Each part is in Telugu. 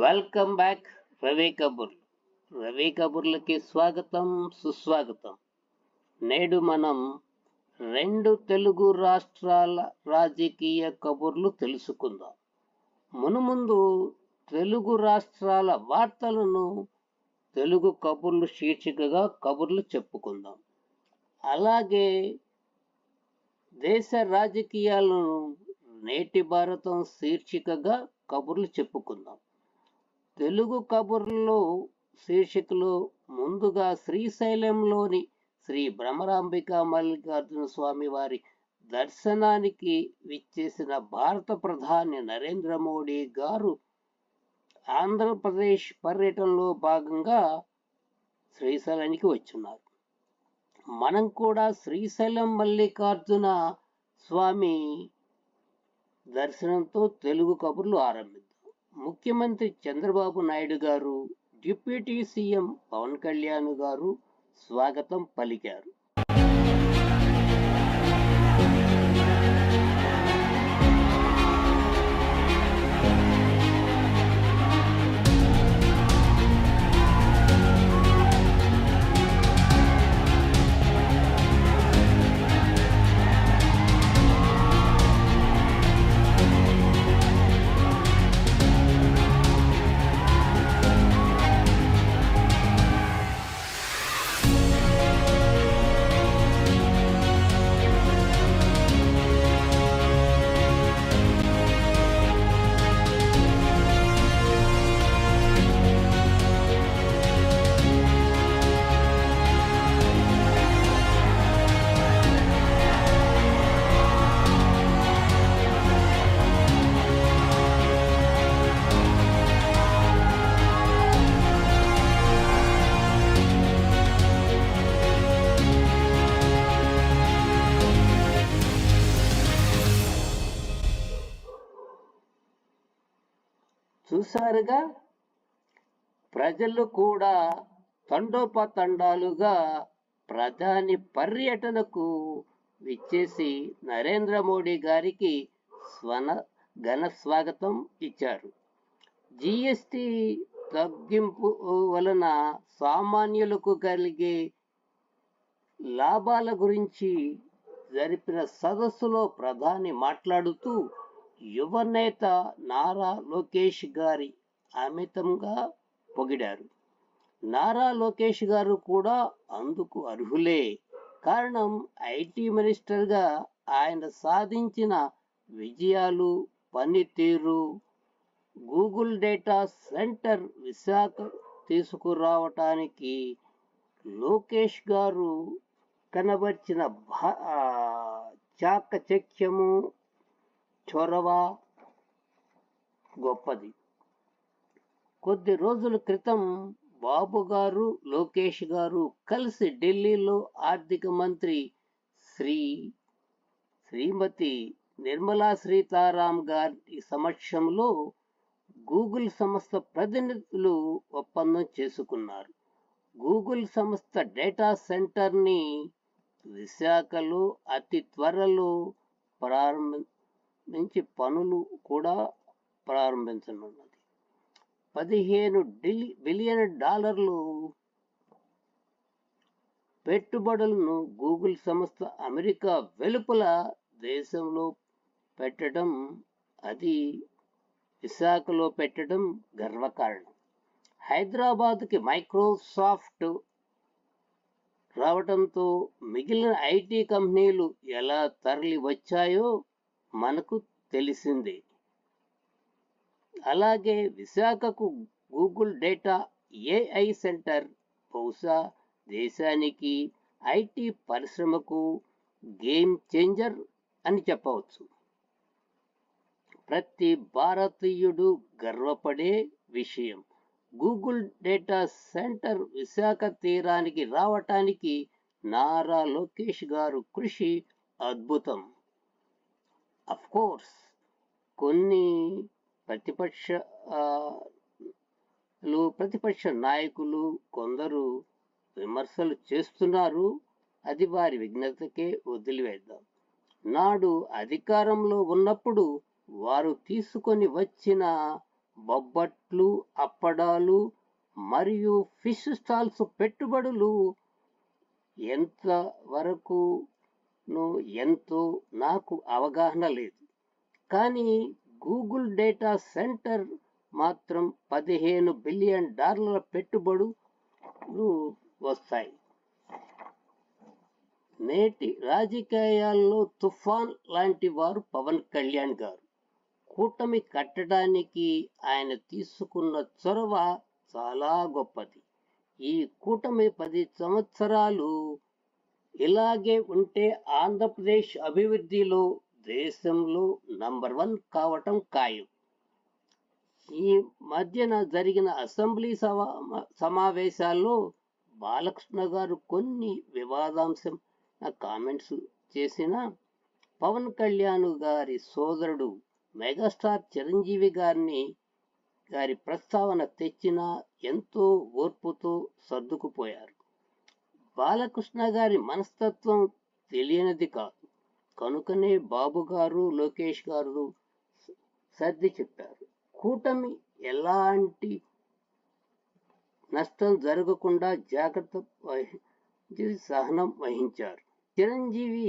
వెల్కమ్ బ్యాక్ రవి కబుర్లు రవి కబుర్లకి స్వాగతం సుస్వాగతం. నేడు మనం రెండు తెలుగు రాష్ట్రాల రాజకీయ కబుర్లు తెలుసుకుందాం. మునుముందు తెలుగు రాష్ట్రాల వార్తలను తెలుగు కబుర్లు శీర్షికగా కబుర్లు చెప్పుకుందాం. అలాగే దేశ రాజకీయాలను నేటి భారతం శీర్షికగా కబుర్లు చెప్పుకుందాం. తెలుగు కబుర్లో శీర్షికలో ముందుగా శ్రీశైలంలోని శ్రీ భ్రమరాంబిక మల్లికార్జున స్వామి వారి దర్శనానికి విచ్చేసిన భారత ప్రధాని నరేంద్ర మోడీ గారు ఆంధ్రప్రదేశ్ పర్యటనలో భాగంగా శ్రీశైలానికి వచ్చున్నారు మనం కూడా శ్రీశైలం మల్లికార్జున స్వామి దర్శనంతో తెలుగు కబుర్లు ఆరంభిద్దాం. ముఖ్యమంత్రి చంద్రబాబు నాయుడు గారు డిప్యూటీ సీఎం పవన్ కళ్యాణ్ గారు స్వాగతం పలికారు. చూసారుగా ప్రజలు కూడా తండోపతండాలుగా ప్రధాని పర్యటనకు విచ్చేసి నరేంద్ర మోడీ గారికి స్వన ఘన స్వాగతం ఇచ్చారు. జిఎస్టి తగ్గింపు వలన సామాన్యులకు కలిగే లాభాల గురించి జరిపిన సదస్సులో ప్రధాని మాట్లాడుతూ యువనేత నారా లోకేష్ గారి అమితంగా పొగిడారు. నారా లోకేష్ గారు కూడా అందుకు అర్హులే. కారణం ఐటీ మినిస్టర్గా ఆయన సాధించిన విజయాలు పనితీరు గూగుల్ డేటా సెంటర్ విశాఖ తీసుకురావటానికి లోకేష్ గారు కనబర్చిన భా చాకచక్యము చొరవ గొప్పది. కొద్ది రోజుల క్రితం బాబు గారు లోకేష్ గారు కలిసి ఢిల్లీలో ఆర్థిక మంత్రి శ్రీ శ్రీమతి నిర్మలా సీతారాం గారి సమక్షంలో గూగుల్ సంస్థ ప్రతినిధులు ఒప్పందం చేసుకున్నారు. గూగుల్ సంస్థ డేటా సెంటర్ని విశాఖలో అతి త్వరలో ప్రారంభ మంచి పనులు కూడా ప్రారంభించనున్నది. పదిహేను డిలి బిలియన్ డాలర్లు పెట్టుబడులను గూగుల్ సంస్థ అమెరికా వెలుపల దేశంలో పెట్టడం అది విశాఖలో పెట్టడం గర్వకారణం. హైదరాబాద్కి మైక్రోసాఫ్ట్ రావడంతో మిగిలిన ఐటీ కంపెనీలు ఎలా తరలి వచ్చాయో మనకు తెలిసింది. అలాగే విశాఖకు గూగుల్ డేటా ఏఐ సెంటర్ బహుశా దేశానికి ఐటీ పరిశ్రమకు గేమ్ చేంజర్ అని చెప్పవచ్చు. ప్రతి భారతీయుడు గర్వపడే విషయం. గూగుల్ డేటా సెంటర్ విశాఖ తీరానికి రావటానికి నారా లోకేష్ గారు కృషి అద్భుతం. కోర్స్ కొన్ని ప్రతిపక్ష ప్రతిపక్ష నాయకులు కొందరు విమర్శలు చేస్తున్నారు. అది వారి విజ్ఞతకే వదిలివేద్దాం. నాడు అధికారంలో ఉన్నప్పుడు వారు తీసుకొని వచ్చిన బొబ్బట్లు అప్పడాలు మరియు ఫిష్ స్టాల్స్ పెట్టుబడులు ఎంత వరకు ఎంతో నాకు అవగాహన లేదు. కానీ గూగుల్ డేటా సెంటర్ మాత్రం పదిహేను బిలియన్ డాలర్ల పెట్టుబడులు వస్తాయి. నేటి రాజకీయాల్లో తుఫాన్ లాంటి వారు పవన్ కళ్యాణ్ గారు. కూటమి కట్టడానికి ఆయన తీసుకున్న చొరవ చాలా గొప్పది. ఈ కూటమి పది సంవత్సరాలు ఇలాగే ఉంటే ఆంధ్రప్రదేశ్ అభివృద్ధిలో దేశంలో నంబర్ వన్ కావటం ఖాయం. ఈ మధ్యన జరిగిన అసెంబ్లీ సమా సమావేశాల్లో బాలకృష్ణ గారు కొన్ని వివాదాంశం కామెంట్స్ చేసిన పవన్ కళ్యాణ్ గారి సోదరుడు మెగాస్టార్ చిరంజీవి గారిని గారి ప్రస్తావన తెచ్చిన ఎంతో ఓర్పుతో సర్దుకుపోయారు. బాలకృష్ణ గారి మనస్తత్వం తెలియనిది కాదు. కనుకనే బాబు గారు లోకేష్ గారు సర్ది చెప్పారు. కూటమి ఎలాంటి నష్టం జరగకుండా జాగ్రత్త వహించి సహనం వహించారు. చిరంజీవి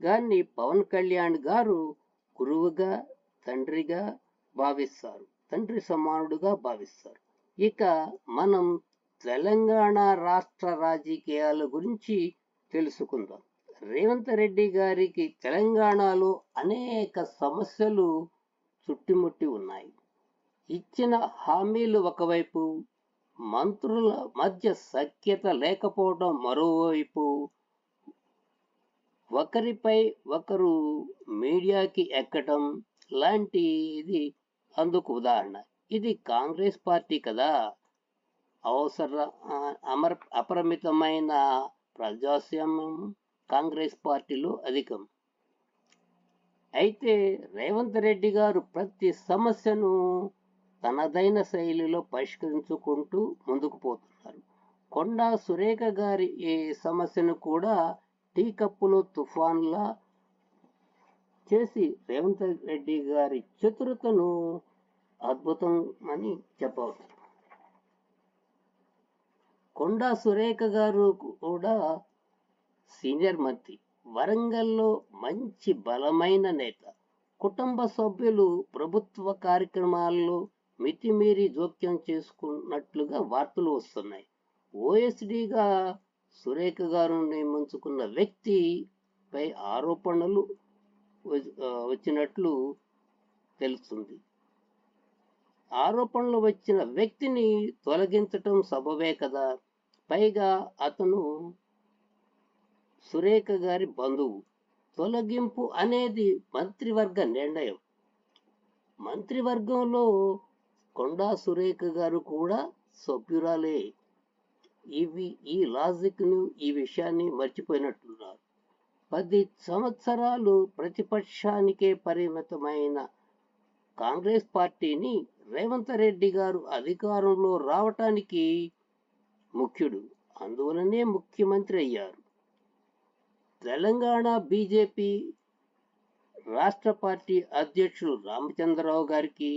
గారిని పవన్ కళ్యాణ్ గారు గురువుగా తండ్రిగా భావిస్తారు. తండ్రి సమానుడుగా భావిస్తారు. ఇక మనం తెలంగాణ రాష్ట్ర రాజకీయాల గురించి తెలుసుకుందాం. రేవంత్ రెడ్డి గారికి తెలంగాణలో అనేక సమస్యలు చుట్టుముట్టి ఉన్నాయి. ఇచ్చిన హామీలు ఒకవైపు మంత్రుల మధ్య సఖ్యత లేకపోవడం మరోవైపు ఒకరిపై ఒకరు మీడియాకి ఎక్కడం లాంటిది అందుకు ఉదాహరణ. ఇది కాంగ్రెస్ పార్టీ కదా. అవసర అమర్ అపరిమితమైన ప్రజాస్వామ్యం కాంగ్రెస్ పార్టీలో అధికం. అయితే రేవంత్ రెడ్డి గారు ప్రతి సమస్యను తనదైన శైలిలో పరిష్కరించుకుంటూ ముందుకు పోతున్నారు. కొండా సురేఖ గారి ఈ సమస్యను కూడా టీ కప్పులో తుఫాన్లా చేసి రేవంత్ రెడ్డి గారి చతురతను అద్భుతం అని చెప్పవచ్చు. కొండా సురేఖ గారు కూడా సీనియర్ మంత్రి వరంగల్లో మంచి బలమైన నేత. కుటుంబ సభ్యులు ప్రభుత్వ కార్యక్రమాల్లో మితిమీరి జోక్యం చేసుకున్నట్లుగా వార్తలు వస్తున్నాయి. ఓఎస్డిగా సురేఖ గారు నియమించుకున్న వ్యక్తిపై ఆరోపణలు వచ్చినట్లు తెలుస్తుంది. ఆరోపణలు వచ్చిన వ్యక్తిని తొలగించటం సబబే కదా. పైగా అతను సురేఖ గారి బంధువు. తొలగింపు అనేది మంత్రివర్గ నిర్ణయం. మంత్రివర్గంలో కొండా సురేఖ గారు కూడా సభ్యురాలే. ఇవి ఈ లాజిక్ను ఈ విషయాన్ని మర్చిపోయినట్లున్నారు పది సంవత్సరాలు ప్రతిపక్షానికే పరిమితమైన కాంగ్రెస్ పార్టీని రేవంత్ రెడ్డి గారు అధికారంలో రావటానికి ముఖ్యుడు. అందువలనే ముఖ్యమంత్రి అయ్యారు. తెలంగాణ బీజేపీ రాష్ట్ర పార్టీ అధ్యక్షుడు రామచంద్రరావు గారికి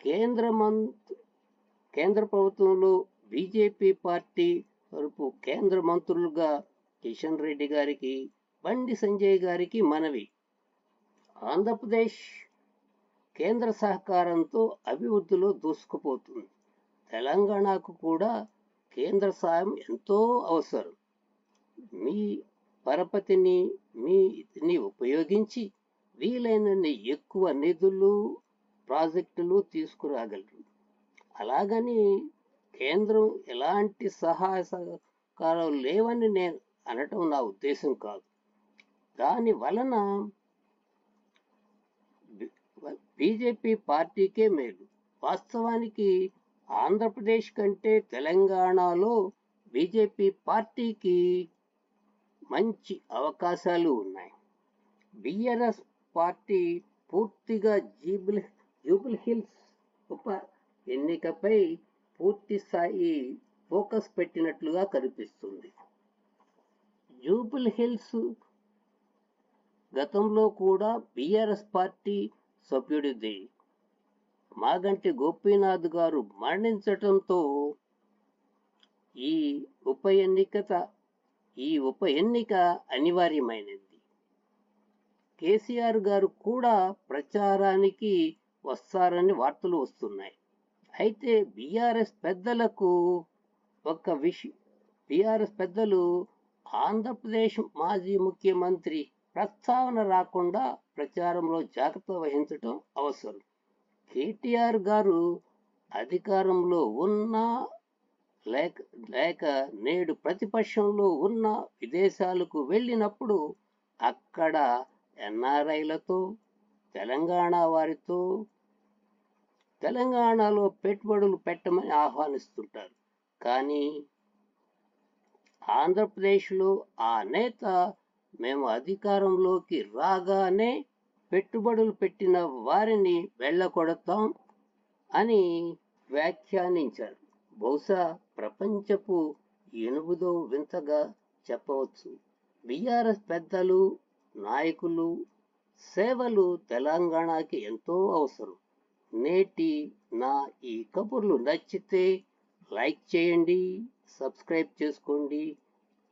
కేంద్ర మంత్రి కేంద్ర ప్రభుత్వంలో బీజేపీ పార్టీ తరపు కేంద్ర మంత్రులుగా కిషన్ రెడ్డి గారికి బండి సంజయ్ గారికి మనవి. ఆంధ్రప్రదేశ్ కేంద్ర సహకారంతో అభివృద్ధిలో దూసుకుపోతుంది. తెలంగాణకు కూడా కేంద్ర సాయం ఎంతో అవసరం. మీ పరపతిని మీని ఉపయోగించి వీలైనన్ని ఎక్కువ నిధులు ప్రాజెక్టులు తీసుకురాగలరు. అలాగని కేంద్రం ఎలాంటి సహాయ సహకారాలు లేవని నేను అనటం నా ఉద్దేశం కాదు. దాని వలన బీజేపీ పార్టీకే మేలు. వాస్తవానికి ఆంధ్రప్రదేశ్ కంటే తెలంగాణలో బీజేపీ పార్టీకి మంచి అవకాశాలు ఉన్నాయి. బిఆర్ఎస్ పార్టీ పూర్తిగా జీబుల్ జూబుల్ హిల్స్ ఉప ఎన్నికపై పూర్తి స్థాయి ఫోకస్ పెట్టినట్లుగా కనిపిస్తుంది. జూబుల్ హిల్స్ గతంలో కూడా బిఆర్ఎస్ పార్టీ సభ్యుడిది. మాగంటి గోపీనాథ్ గారు మరణించటంతో ఈ ఉప ఎన్నికత ఈ ఉప ఎన్నిక అనివార్యమైనది. కేసీఆర్ గారు కూడా ప్రచారానికి వస్తారని వార్తలు వస్తున్నాయి. అయితే బీఆర్ఎస్ పెద్దలకు ఒక విషయం బీఆర్ఎస్ పెద్దలు ఆంధ్రప్రదేశ్ మాజీ ముఖ్యమంత్రి ప్రస్తావన రాకుండా ప్రచారంలో జాగ్రత్త వహించటం అవసరం. కేటీఆర్ గారు అధికారంలో ఉన్నా లేక లేక నేడు ప్రతిపక్షంలో ఉన్న విదేశాలకు వెళ్ళినప్పుడు అక్కడ ఎన్ఆర్ఐలతో తెలంగాణ వారితో తెలంగాణలో పెట్టుబడులు పెట్టమని ఆహ్వానిస్తుంటారు. కానీ ఆంధ్రప్రదేశ్లో ఆ నేత మేము అధికారంలోకి రాగానే పెట్టుబడులు పెట్టిన వారిని వెళ్ళకొడతాం అని వ్యాఖ్యానించారు. బహుశా ప్రపంచపు ఎనుగుదో వింతగా చెప్పవచ్చు. బీఆర్ఎస్ పెద్దలు నాయకులు సేవలు తెలంగాణకి ఎంతో అవసరం. నేటి నా ఈ కబుర్లు నచ్చితే లైక్ చేయండి సబ్స్క్రైబ్ చేసుకోండి.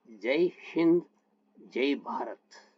జై హింద్ జై భారత్.